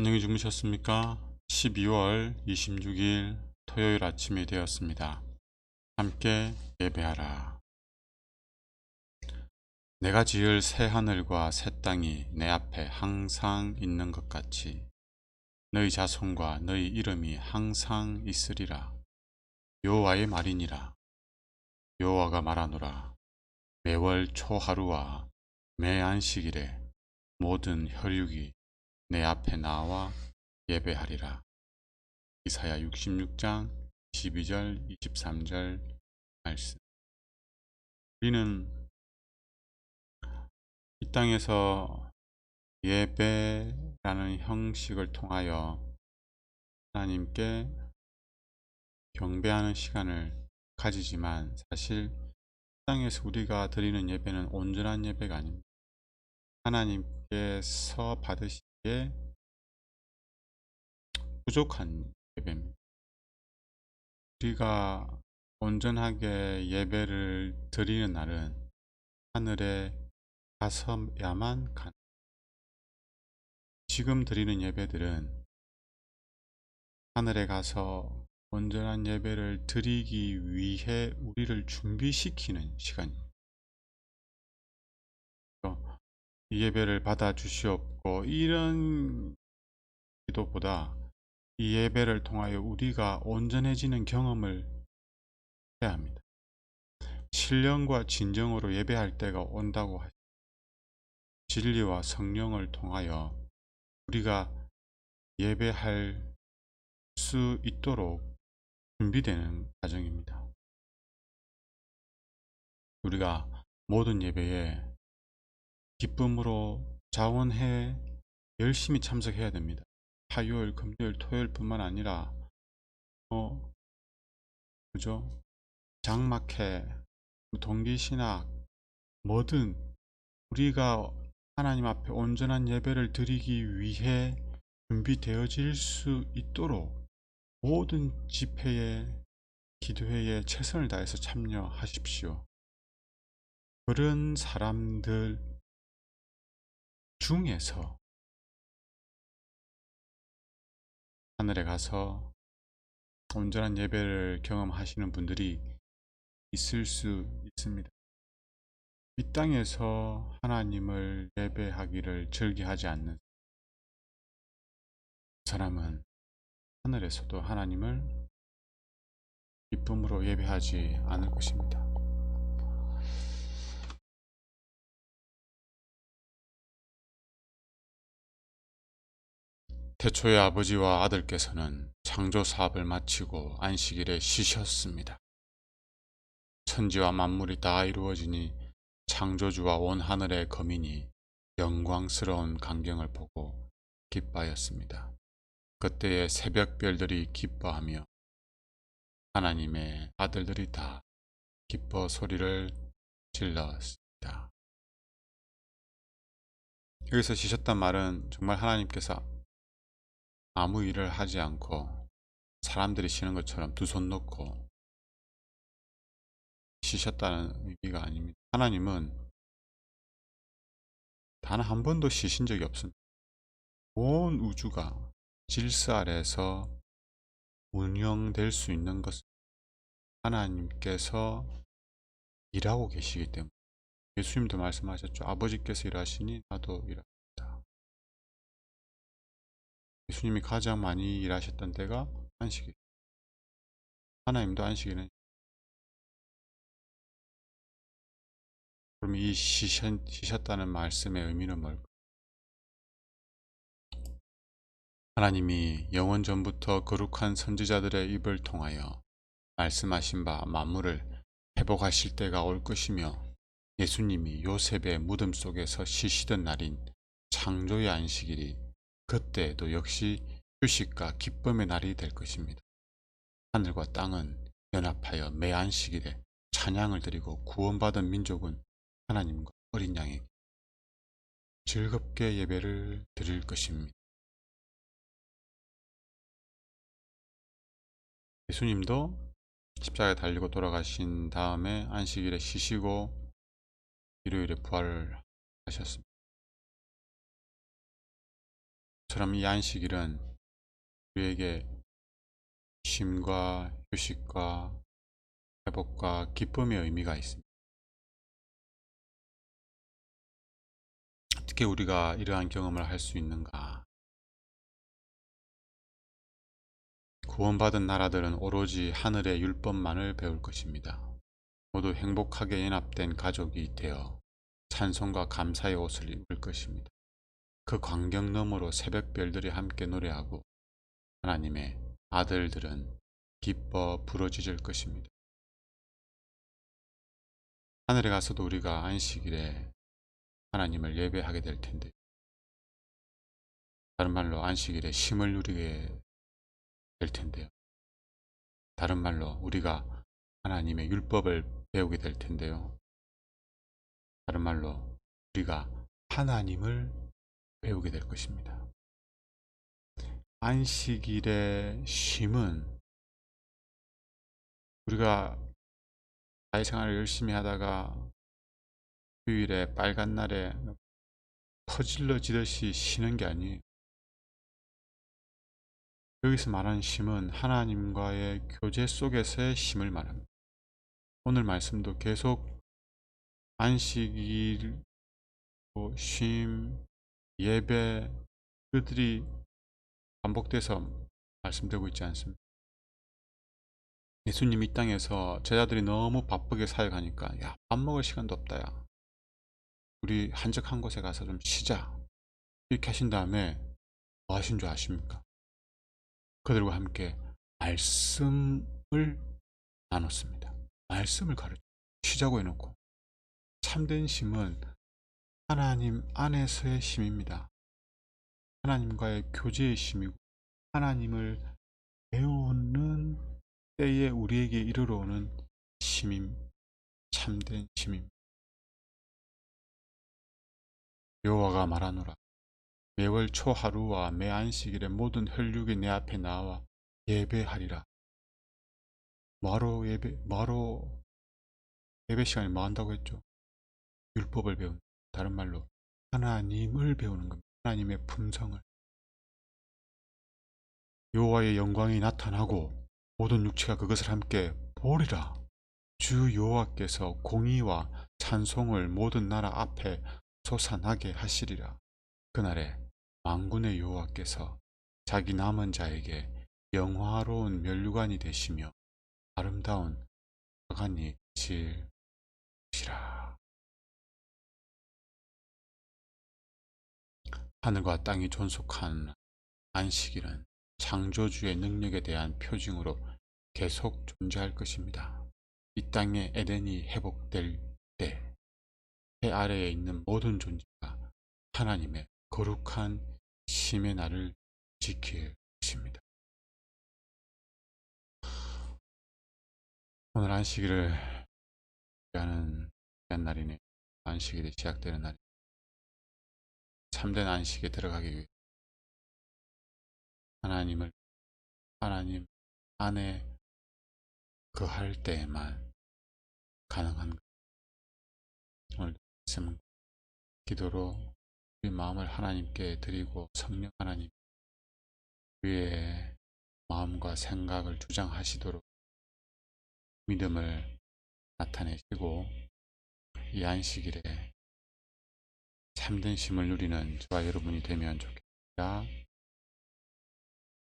안녕히 주무셨습니까? 12월 26일 토요일 아침이 되었습니다. 함께 예배하라. 내가 지을 새 하늘과 새 땅이 내 앞에 항상 있는 것 같이 너희 자손과 너희 이름이 항상 있으리라. 여호와의 말이니라. 여호와가 말하노라. 매월 초하루와 매 안식일에 모든 혈육이 내 앞에 나와 예배하리라. 이사야 66장 12절 23절 말씀. 우리는 이 땅에서 예배라는 형식을 통하여 하나님께 경배하는 시간을 가지지만 사실 이 땅에서 우리가 드리는 예배는 온전한 예배가 아닙니다. 하나님께서 받으시 기에 부족한 예배입니다. 우리가 온전하게 예배를 드리는 날은 하늘에 가서야만 간. 지금 드리는 예배들은 하늘에 가서 온전한 예배를 드리기 위해 우리를 준비시키는 시간입니다. 예배를 받아 주시옵고 이런 기도보다 이 예배를 통하여 우리가 온전해지는 경험을 해야 합니다. 신령과 진정으로 예배할 때가 온다고 하시 진리와 성령을 통하여 우리가 예배할 수 있도록 준비되는 과정입니다. 우리가 모든 예배에 기쁨으로 자원해 열심히 참석해야 됩니다. 화요일, 금요일, 토요일 뿐만 아니라 어 그죠? 장막회, 동기신학 뭐든 우리가 하나님 앞에 온전한 예배를 드리기 위해 준비되어질 수 있도록 모든 집회에 기도회에 최선을 다해서 참여하십시오. 그런 사람들 중에서 하늘에 가서 온전한 예배를 경험하시는 분들이 있을 수 있습니다. 이 땅에서 하나님을 예배하기를 즐겨하지 않는 사람은 하늘에서도 하나님을 기쁨으로 예배하지 않을 것입니다. 태초의 아버지와 아들께서는 창조 사업을 마치고 안식일에 쉬셨습니다. 천지와 만물이 다 이루어지니 창조주와 온 하늘의 거민이 영광스러운 광경을 보고 기뻐하였습니다. 그때의 새벽별들이 기뻐하며 하나님의 아들들이 다 기뻐 소리를 질렀습니다. 여기서 쉬셨단 말은 정말 하나님께서 아무 일을 하지 않고 사람들이 쉬는 것처럼 두 손 놓고 쉬셨다는 의미가 아닙니다. 하나님은 단 한 번도 쉬신 적이 없습니다. 온 우주가 질서 아래서 운영될 수 있는 것은 하나님께서 일하고 계시기 때문에 예수님도 말씀하셨죠. 아버지께서 일하시니 나도 일합니다. 예수님이 가장 많이 일하셨던 때가 안식일. 하나님도 안식일은 그럼 이 쉬셨, 쉬셨다는 말씀의 의미는 뭘까? 하나님이 영원 전부터 거룩한 선지자들의 입을 통하여 말씀하신 바 만물을 회복하실 때가 올 것이며 예수님이 요셉의 무덤 속에서 쉬시던 날인 창조의 안식일이 그때에도 역시 휴식과 기쁨의 날이 될 것입니다. 하늘과 땅은 연합하여 매 안식일에 찬양을 드리고 구원받은 민족은 하나님과 어린 양에게 즐겁게 예배를 드릴 것입니다. 예수님도 십자가에 달리고 돌아가신 다음에 안식일에 쉬시고 일요일에 부활을 하셨습니다. 처럼 이 안식일은 우리에게 쉼과 휴식과 회복과 기쁨의 의미가 있습니다. 어떻게 우리가 이러한 경험을 할 수 있는가? 구원받은 나라들은 오로지 하늘의 율법만을 배울 것입니다. 모두 행복하게 연합된 가족이 되어 찬송과 감사의 옷을 입을 것입니다. 그 광경 너머로 새벽별들이 함께 노래하고 하나님의 아들들은 기뻐 부러지질 것입니다. 하늘에 가서도 우리가 안식일에 하나님을 예배하게 될 텐데 다른 말로 안식일에 쉼을 누리게 될 텐데요. 다른 말로 우리가 하나님의 율법을 배우게 될 텐데요. 다른 말로 우리가 하나님을 배우게 될 것입니다. 안식일의 쉼은 우리가 사회생활을 열심히 하다가 휴일에 빨간 날에 퍼질러지듯이 쉬는 게 아니에요. 여기서 말하는 쉼은 하나님과의 교제 속에서의 쉼을 말합니다. 오늘 말씀도 계속 안식일, 뭐 쉼, 예배 그들이 반복돼서 말씀되고 있지 않습니다. 예수님 이 땅에서 제자들이 너무 바쁘게 사역하니까 야 밥 먹을 시간도 없다 야 우리 한적한 곳에 가서 좀 쉬자 이렇게 하신 다음에 뭐 하신 줄 아십니까? 그들과 함께 말씀을 나눴습니다. 말씀을 가르쳐 쉬자고 해놓고 참된 쉼은 하나님 안에서의 쉼입니다. 하나님과의 교제의 쉼이고 하나님을 배우는 때에 우리에게 이르러 오는 쉼임 참된 쉼임. 여호와가 말하노라. 매월 초 하루와 매 안식일에 모든 혈육이 내 앞에 나와 예배하리라. 뭐하러 예배 뭐하러 예배 시간에 뭐 한다고 했죠. 율법을 배운 다른 말로 하나님을 배우는 겁니다 하나님의 품성을 여호와의 영광이 나타나고 모든 육체가 그것을 함께 보리라. 주 여호와께서 공의와 찬송을 모든 나라 앞에 솟아나게 하시리라. 그날에 만군의 여호와께서 자기 남은 자에게 영화로운 면류관이 되시며 아름다운 화관이 것이라. 하늘과 땅이 존속한 안식일은 창조주의 능력에 대한 표징으로 계속 존재할 것입니다. 이 땅의 에덴이 회복될 때 해 아래에 있는 모든 존재가 하나님의 거룩한 심의 날을 지킬 것입니다. 오늘 안식일을 하는 날이네. 안식일이 시작되는 날. 참된 안식에 들어가기 위해 하나님을 하나님 안에 그 할 때에만 가능한 오늘 말씀 기도로 우리 마음을 하나님께 드리고 성령 하나님 위에 마음과 생각을 주장하시도록 믿음을 나타내시고 이 안식일에 참된 심을 누리는 저와 여러분이 되면 좋겠습니다.